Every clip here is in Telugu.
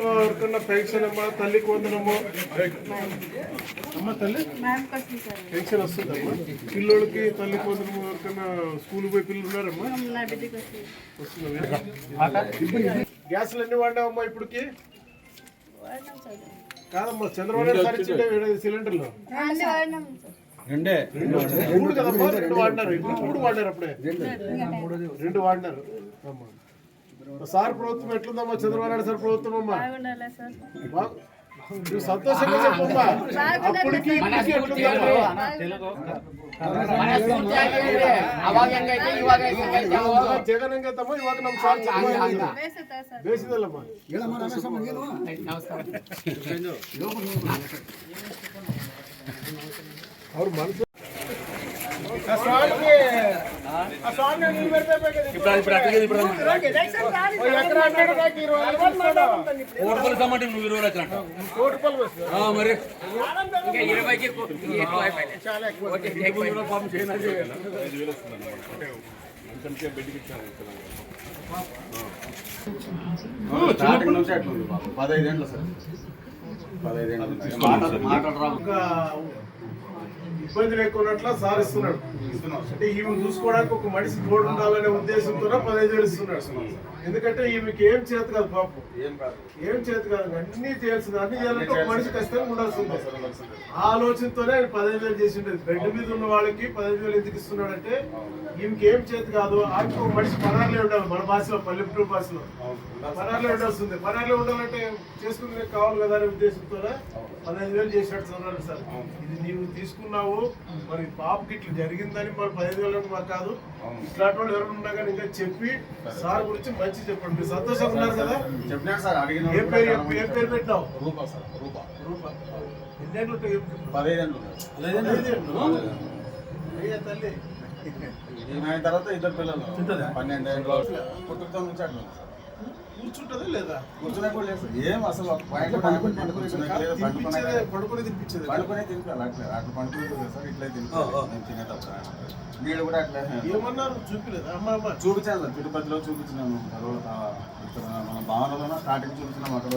ఎవరికన్నా పెన్షన్ అమ్మా తల్లికి వందనమ్మో. అమ్మ వస్తుందమ్మా. పిల్లోళ్ళకి తల్లికి వందనము ఎవరికన్నా స్కూల్ పోయి పిల్లలు ఉన్నారమ్మా? గ్యాస్లు ఎన్ని వాడావమ్మా ఇప్పటికి? కాదమ్మా చంద్రబాబు నాయుడు సార్ సిలిండర్లు. రెండే మూడు కదమ్మా రెండు వాడినారు. ఇప్పుడు మూడు వాడినారు అప్పుడే. రెండు వాడినారు. అమ్మా. సార్ ప్రభుత్వం ఎట్లుందమ్మా చంద్రబాబు నాయుడు సార్ ప్రభుత్వం అమ్మా బా- నువ్వు సంతోషంగా చెప్పమ్మా అప్పటికి ఇప్పటికి ఎట్లుందమ్మా ಇವಾಗ ಜಗನ್ ತಮ್ಮ ಇವಾಗ ನಮ್ ಸಾರ್ ಬೇಸಿದಲ್ಲಮ್ಮ ಅವ್ರ ಮನಸ್ಸು కోటి రూపాయలు సమ్మంటే నువ్వు ఇరవై లక్షలు అంటావు కోటి రూపాయలు వస్తుంది. ఆ, మరి. ఇప్పుడు కూడా పాపం చేయనా చేయాలి స్టార్టింగ్ నుంచి అట్లుంది బాబు పదహైదేళ్ళు సార్. పదహైదేళ్ళు మాటలు మాటలు రావు ఒక ఇబ్బంది లేకున్నట్ల సార్ ఇస్తున్నాడు అంటే ఈమె చూసుకోవడానికి ఒక మనిషి తోడు ఉండాలనే ఉద్దేశంతో పదహైదు వేలు ఇస్తున్నాడు ఎందుకంటే ఈమెకి ఏం చేత కాదు పాపం. ఏం కాదు. ఏం చేత కాదు. అన్ని చేయాల్సింది అన్ని చేయాలంటే ఒక మనిషి ఖచ్చితంగా ఉండాల్సిందే. ఆ ఆలోచనతోనే ఆయన పదహైదు వేలు చేసి ఉంటుంది బెడ్ మీద ఉన్న వాళ్ళకి పదహైదు వేలు ఎందుకు ఇస్తున్నాడంటే ఈమెకి ఏం చేత కాదు. ఆమెకి ఒక మనిషి పనార్లే ఉండాలి. మన భాషలో పల్లెటూరు భాషలో. పనార్లే ఉండాల్సిందే. పనార్లే ఉండాలంటే చేసుకునే కావాలి కదా అనే ఉద్దేశంతోనే పదహైదు వేలు చేసినట్టు సార్. ఇది నీవు తీసుకున్నావు మరి పాపకి ఇట్లా జరిగిందని మరి పదహైదు వేలు మాకు కాదు. ఇట్లాంటి వాళ్ళు ఎవరు కానీ ఇంకా చెప్పి సార్. గురించి మంచి చెప్పండి. మీరు సంతోషంగా ఉన్నారు కదా? సార్ అడిగిన ఏ పేరు ఏ పేరు పెట్టినావు రూపా సార్ రూపా. రూపా. ఎన్నేళ్ళు. అయ్యా తల్లి. ఈమె తర్వాత ఇద్దరు పిల్లలు. పన్నెండు పుట్టుకతో నుంచి అట్లా సార్. కూర్చుంటుందా లేదా? కూర్చునే కూడా లేదు. ఏం అసలు పాయింట్ పండుకునే పండుకునే తినిపించేదే, లేదు. పడుకునే తినిపించేదే పండుకునే తినిపించాలి అట్లా అట్లా పండుకునే సార్ ఇట్లే వీడు కూడా అట్లా. ఏమన్నారు? చూపిలేదా? అమ్మ అమ్మ. చూపించాను సార్. తిరుపతిలో చూపించినాము మన భావనలోనే స్టార్టింగ్ చూపించినాము అక్కడ.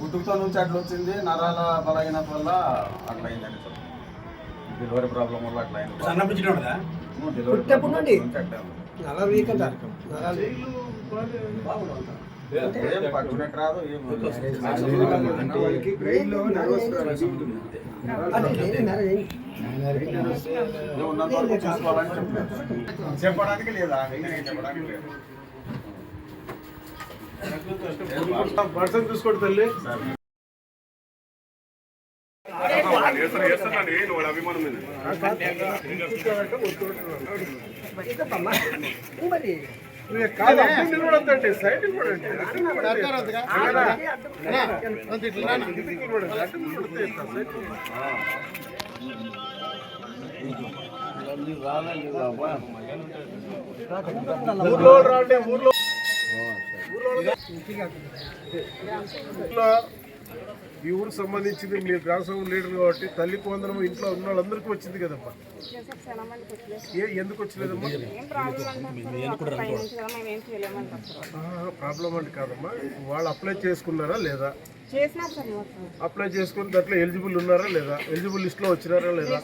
పుట్టుకతో నుంచి అట్లా వచ్చింది. నరాల బలహీనత వల్ల అట్లా అయిందని సార్. డెలివరీ ప్రాబ్లం వల్ల అట్లా అయింది. డెలివరీ అట్లా రాదు చూసుకోవాలని చెప్పడానికి లేదా చెప్పడానికి లేదు పర్సన్ చూసుకోండి తల్లి అభిమానం ఊర్లో వాళ్ళు రాండి ఊర్లో ఊర్లో ఈ ఊరికి సంబంధించింది మీరు గ్రామ సభ లీడర్ కాబట్టి తల్లికి వందనం ఇంట్లో ఉన్న వాళ్ళందరికీ వచ్చింది కదమ్మా. ఏ ఎందుకు వచ్చిలేదమ్మా? ప్రాబ్లం అంటే కాదమ్మా. వాళ్ళు అప్లై చేసుకున్నారా లేదా? అప్లై చేసుకుని దాంట్లో ఎలిజిబుల్ ఉన్నారా లేదా? ఎలిజిబుల్ లిస్ట్లో వచ్చినారా లేదా?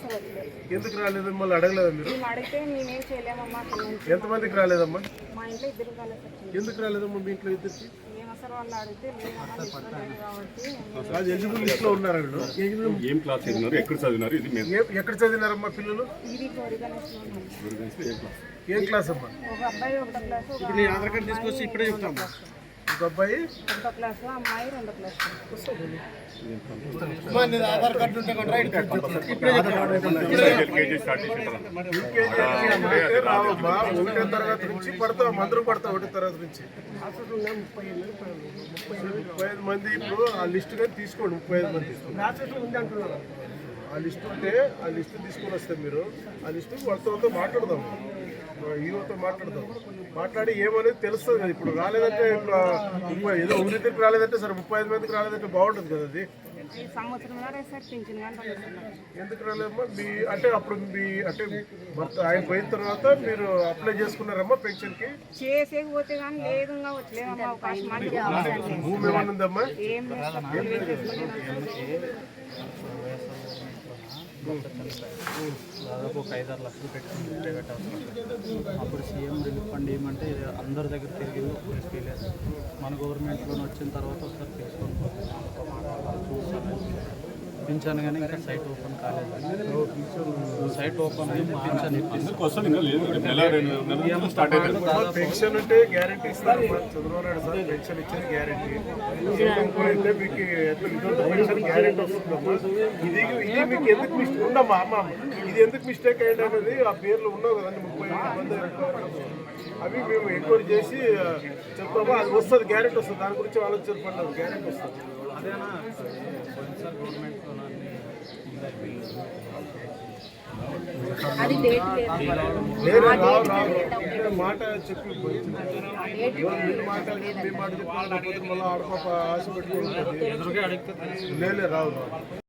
ఎందుకు రాలేదు? మళ్ళీ అడగలేదా మీరు? ఎంతమందికి రాలేదమ్మా? ఎందుకు రాలేదమ్మా మీ ఇంట్లో ఇద్దరికి? సార్ వాళ్ళు అడిగితే లిస్ట్లో ఉన్నారా వీళ్ళు? ఏం క్లాస్ చదివినారు? ఎక్కడ చదివినారు? ఇది మేము. ఎక్కడ చదివినారమ్మా పిల్లలు? ఇది ఏం క్లాస్ అమ్మా? ఒక అబ్బాయి ఒకటో క్లాసు ఒక ఆధార్ కార్డు తీసుకొచ్చి ఇప్పుడే చెప్తాం ఒక అబ్బాయి? ఒకటో క్లాసు అమ్మాయి రెండో క్లాసు రావమ్మా ఒకటో తరగతి నుంచి పడతాం అందరూ పడతాం ఒకటో తరగతి నుంచి. ముప్పై ఐదు మంది ఇప్పుడు ఆ లిస్ట్ కానీ తీసుకోండి ముప్పై ఐదు మంది. ఆ లిస్ట్ ఉంటే ఆ లిస్ట్ తీసుకొని వస్తే మీరు. ఆ లిస్ట్ వాళ్ళతో మాట్లాడదాం. హీరోతో మాట్లాడతాం మాట్లాడి ఏమనేది తెలుస్తుంది కదా. ఇప్పుడు రాలేదంటే ఇప్పుడు ఏదో ఒకరిద్దరికి రాలేదంటే సరే ముప్పై ఐదు మందికి రాలేదంటే బాగుంటుంది కదా అది. ఈ సంవత్సరంన్నర సార్ పింఛన్ ఎందుకు రాలేమ్మా మీ అంటే అప్పుడు మీ అంటే భర్త ఆయన పోయిన తర్వాత మీరు అప్లై చేసుకున్నారమ్మా పెన్షన్కి? చేసేకపోతే కానీ లేదు వచ్చలేదమ్మా అవకాశం అంటే చెప్తున్నారు. భూమి ఏమైనా ఉందమ్మా ఏం. దాదాపు ఒక ఐదారు లక్షలు పెట్టుకుని ప్రైవేట్ హాస్పిటల్ అప్పుడు సీఎం రిలీఫ్ ఫండ్ ఏమంటే అందరి దగ్గర తిరిగి తీసుకెళ్ళారు మన గవర్నమెంట్లో వచ్చిన తర్వాత ఒకసారి తీసుకొని చూస్తాను పింఛన్ కానీ ఇంకా సైట్ ఓపెన్ కాలేదు. సైట్ ఓపెన్ అయ్యి పింఛన్ పెన్షన్ అంటే గ్యారంటీ ఇస్తారు. చంద్రబాబు నాయుడు సార్ పెన్షన్ ఇచ్చేది గ్యారంటీ అయితే మీకు పెన్షన్ గ్యారంటీ వస్తుందమ్మా. ఇది ఇది మీకు ఎందుకు మిస్టేక్ ఉండమ్మా అమ్మ. ఇది ఎందుకు మిస్టేక్ అయ్యింది అనేది ఆ పేర్లు ఉండవు కదండి ముప్పై మంది అవి మేము ఎంక్వైరీ చేసి చెప్తాము? అది వస్తుంది గ్యారెంటీ వస్తుంది. దాని గురించి ఆలోచించడం గ్యారెంటీ వస్తుంది. అదేనా? మాట చెప్పి మాట చెప్పి మళ్ళీ ఆడపాప ఆశ పెట్టుకుంటుంది లేదు రావు రావు.